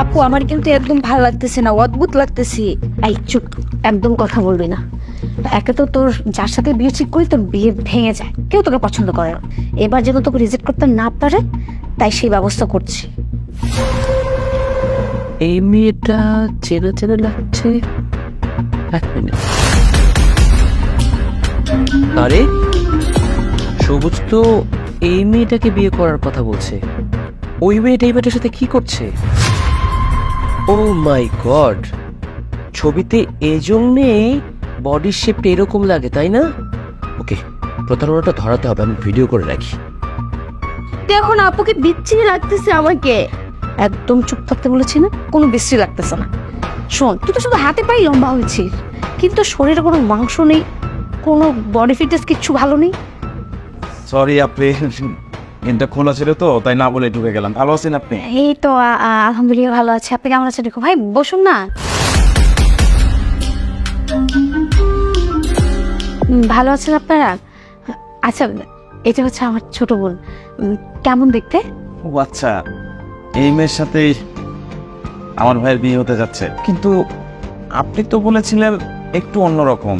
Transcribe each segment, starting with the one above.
আপু, আমার কিন্তু একদম ভালো লাগতেছে না, অদ্ভুত লাগতেছে। এই, চুপ, একদম কথা বলবি না। একে তো তোর যার সাথে বিয়ে ঠিক করি, তোর বিয়ে ভেঙে যায়। কেউ তোকে পছন্দ করে না। এবার যেন তোকে রিজেক্ট করতে না পারে, তাই সেই ব্যবস্থা করছি। এই মেয়েটা চেনা চেনা লাগছে। আরে, সবুজ তো এই মেয়েটাকে বিয়ে করার কথা বলছে। ওই মেয়েটা এই মেয়েটার সাথে কি করছে? ও মাই গড ছবিতে এই জন্যেই বডির শেপটা এরকম লাগে তাই না? ওকে প্রতারণাটা ধরাতে হবে আমি ভিডিও করে রাখি। এখন আপুকে বিচ্ছিরি লাগতেছে আমাকে। একদম চুপ থাকতে বলেছি না কোনো বিশ্রী লাগতেছে না। শোন তুই তো শুধু হাতে পাই লম্বা হয়েছিস কিন্তু শরীরে কোনো মাংস নেই কোনো বডি ফিটনেস কিচ্ছু ভালো নেই? সরি আপনি এটা খোলা ছিল তো তাই না বলে ঢুকে গেলাম। ভালো আছেন আপনি? এই তো আ- আ- আলহামদুলিল্লাহ ভালো আছে। আপনি কেমন আছেন ভাই? বসুন না। উম, ভালো আছেন আপনারা? আচ্ছা এটা হচ্ছে আমার ছোট বোন। উম, কেমন দেখতে? ও আচ্ছা এই মেয়ের সাথেই আমার ভাইয়ের বিয়ে হতে যাচ্ছে। কিন্তু আপনি তো বলেছিলেন একটু অন্যরকম।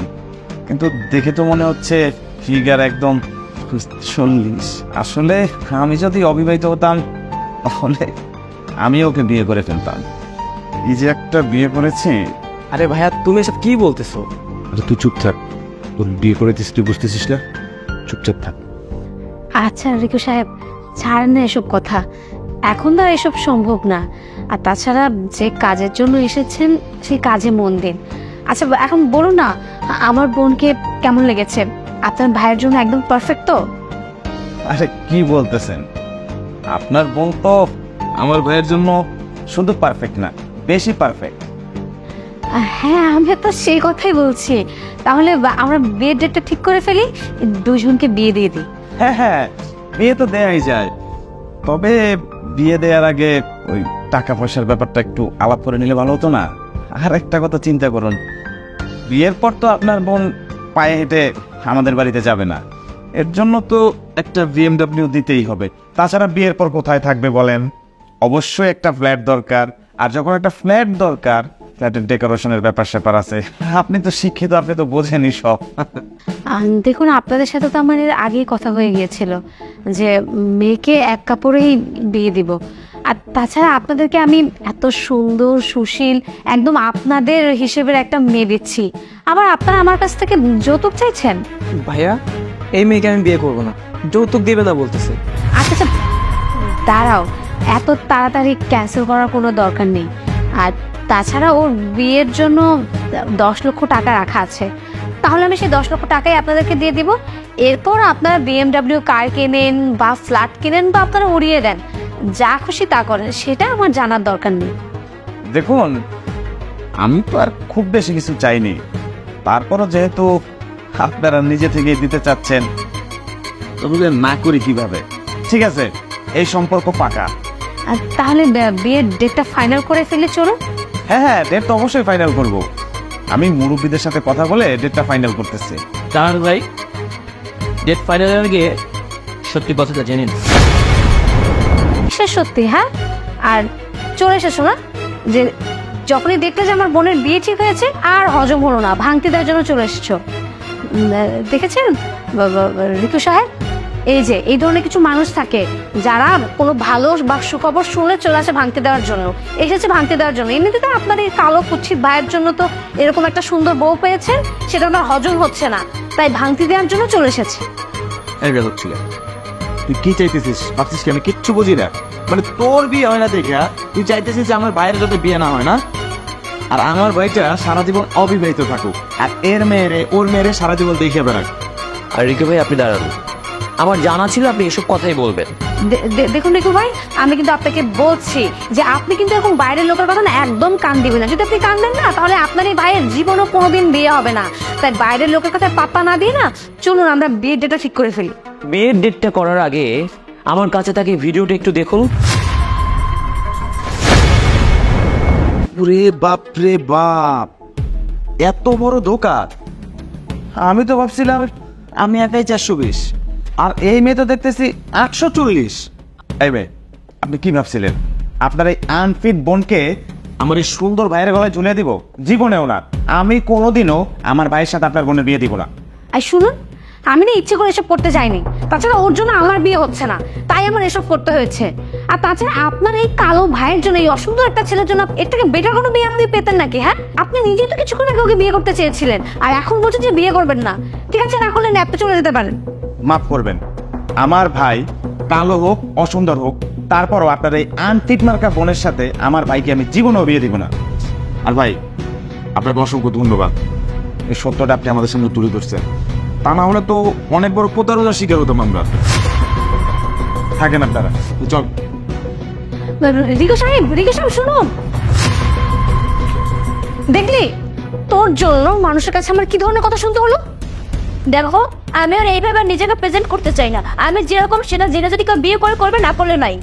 কিন্তু দেখে তো মনে হচ্ছে ফিগার একদম চল্লিশ। আসলে আমি যদি অবিবাহিত হতাম তাহলে আমি ওকে বিয়ে করে ফেলতাম। এই যে একটা বিয়ে করেছে। আরে ভাইয়া তুমি এসব কি বলতেছো? আরে তুই চুপ থাক। তোর বিয়ে করেছিস তুই বুঝতেছিস না? চুপচাপ থাক। আচ্ছা রিকু সাহেব ছাড়েন না এসব কথা। এখন তো আর এসব সম্ভব না। আর তাছাড়া যে কাজের জন্য এসেছেন সেই কাজে মন দিন। আচ্ছা এখন বলুন না আমার বোনকে কেমন লেগেছে? আপনার ভাইয়ের জন্য একদম পারফেক্ট তো? আরে কি বলতেছেন? আপনার বোন তো আমার ভাইয়ের জন্য শুধু পারফেক্ট না বেশি পারফেক্ট হ্যাঁ আমি তো সেই কথাই বলছি। তাহলে আমরা বিয়ের ডেটটা ঠিক করে ফেলি দুজনকে বিয়ে দিয়ে দিই। হ্যাঁ হ্যাঁ বিয়ে তো দেয়াই যায়। তবে বিয়ে দেওয়ার আগে ওই টাকা পয়সার ব্যাপারটা একটু আলাপ করে নিলে ভালো হতো না। আর একটা কথা চিন্তা করুন বিয়ের পর তো আপনার বোন পায়ে হেঁটে আমাদের বাড়িতে যাবে না। এর জন্য তো একটা বিএমডব্লিউ দিতেই হবে। তাছাড়া বিয়ের পর কোথায় থাকবে বলেন? অবশ্যই একটা ফ্ল্যাট দরকার। আর যখন একটা ফ্ল্যাট দরকার ফ্ল্যাটের ডেকোরেশনের ব্যাপার স্যাপার আছে। আপনি তো শিক্ষিত, আপনি তো বোঝেনই সব। দেখুন, আপনাদের সাথে তো আমার এর আগেই কথা হয়ে গিয়েছিল যে মেয়েকে এক কাপড়েই বিয়ে দিব। আর তাছাড়া আপনাদেরকে আমি এত সুন্দর সুশীল একদম আপনাদের হিসেবের একটা মেয়ে দিচ্ছি। আবার আপনারা আমার কাছ থেকে যৌতুক চাইছেন? ভাইয়া এই মেয়েকে আমি বিয়ে করব না। যৌতুক দেবে না বলতেছে। আচ্ছা আচ্ছা দাঁড়াও। এত তাড়াতাড়ি ক্যান্সেল করার কোনো দরকার নেই। আর তাছাড়া ওর বিয়ের জন্য দশ লক্ষ টাকা রাখা আছে। তাহলে আমি সেই দশ লক্ষ টাকাই আপনাদেরকে দিয়ে দিব। এরপর আপনারা বিএমডাব্লিউ কার কেনেন বা ফ্ল্যাট কেনেন বা আপনারা উড়িয়ে দেন। যা খুশি তা করেন সেটা আমার জানার দরকার নেই। দেখুন আমি তো আর খুব বেশি কিছু চাইনি। তারপরও যেহেতু আপনারা নিজে থেকে দিতে চাচ্ছেন তবে না করি কীভাবে? ঠিক আছে এই সম্পর্ক পাকা। আর তাহলে বে- বিয়ের ডেটটা ফাইনাল করে ফেলে চলুন। হ্যাঁ হ্যাঁ ডেট তো অবশ্যই ফাইনাল করব। আমি মুরব্বীদের সাথে কথা বলে ডেটটা ফাইনাল করতেছি। তার ভাই ডেট ফাইনালের আগে সত্যি কথাটা জেনে নিন। সে সত্যি হ্যাঁ? আর চলে এসেছ না যে যখনই দেখলে যে আমার বোনের বিয়ে ঠিক হয়েছে, আর হজম হলো না, ভাঙতে দেওয়ার জন্য চলে এসেছ। দেখেছেন? ঋতু সাহেব? এই যে, এই ধরনের কিছু মানুষ থাকে, যারা কোনো ভালো বা সুখবর শুনলে চলে আসে ভাঙতে দেওয়ার জন্য, এসেছে ভাঙতে দেওয়ার জন্য। এমনিতে তো আপনার এই কালো কুচ্ছিত ভাইয়ের জন্য তো এরকম একটা সুন্দর বউ পেয়েছেন, সেটা ওনার হজম হচ্ছে না, তাই ভাঙতে দেওয়ার জন্য চলে এসেছে। তুই কি চাইতেছিস? ভাবছিস কি আমি কিচ্ছু বুঝি না? মানে তোর বিয়ে হয় না দেখে তুই চাইতেছিস যে আমার বাইরে যাতে বিয়ে না হয় না? আর আমার ভাইটা সারা জীবন অবিবাহিত থাকুক। আর এর মেয়েরে ওর মেয়েরে সারা জীবন দেখে বেড়াক। আর রিকু ভাই আপনি দাঁড়ান। আমার জানা ছিল আপনি এসব কথাই বলবেন। দে- দে- দেখুন রিকু ভাই আমি কিন্তু আপনাকে বলছি যে আপনি কিন্তু এরকম বাইরের লোকের কথা না একদম কান দিবেন না। যদি আপনি কান দেন না তাহলে আপনার এই ভাইয়ের জীবনও কোনোদিন বিয়ে হবে না। তাই বাইরের লোকের কথা পাত্তা না দিয়ে না চলুন আমরা বিয়ের ডেটটা ঠিক করে ফেলি। বিয়ের ডেটটা করার আগে আমার কাছে তাকে ভিডিওটা একটু দেখুন। রে বাপ রে বাপ এত বড় ধোকা আমি তো ভাবছিলাম আমি একাই চারশো বিশ আর এই মেয়ে তো দেখতেছি একশো চল্লিশ। এই মেয়ে আপনি কি ভাবছিলেন? আপনার এই আনফিট বোনকে আমার এই সুন্দর ভাইয়ের গলায় ঝুলিয়ে দিব? জীবনেও না আমি কোনোদিনও আমার ভাইয়ের সাথে আপনার বোনের বিয়ে দিব না। আর শুনুন আমি না ইচ্ছে করে এসব করতে যাইনি। তাছাড়া ওর জন্য আমার বিয়ে হচ্ছে না। তাই আমার এসব করতে হয়েছে। আর তাছাড়া আপনার এই কালো ভাইয়ের জন্য এই অসুন্দর একটা ছেলের জন্য এর থেকে বেটার কোনো বিয়ে আপনি পেতেন নাকি হ্যাঁ? আপনি নিজেই তো কিছুক্ষণ আগে ওকে বিয়ে করতে চেয়েছিলেন। আর এখন বলছেন যে বিয়ে করবেন না। ঠিক আছে না করলে ন্যাপে চলে যেতে পারেন। মাফ করবেন। আমার ভাই কালো হোক অসুন্দর হোক তারপরও আপনার এই আনফিট মার্কা বোনের সাথে আমার ভাইকে আমি জীবনেও বিয়ে দিব না। আর ভাই আপনাকে অসংখ্য ধন্যবাদ। এই সত্যটা আপনি আমাদের সামনে তুলে ধরছেন। তা না হলে তো অনেক বড় প্রতারণার শিকার হতাম আমরা। থাকেন আপনারা চল। রিকো সাহেব রিকো সাহেব, শুনুন। দেখলি, তোর জন্য মানুষের কাছে আমার কি ধরনের কথা শুনতে হলো? দেখো আমি আর এইভাবে নিজেকে প্রেজেন্ট করতে চাই না। আমি যেরকম সেটা জেনে যদি কেউ বিয়ে করে, করবে, না করলে নাই।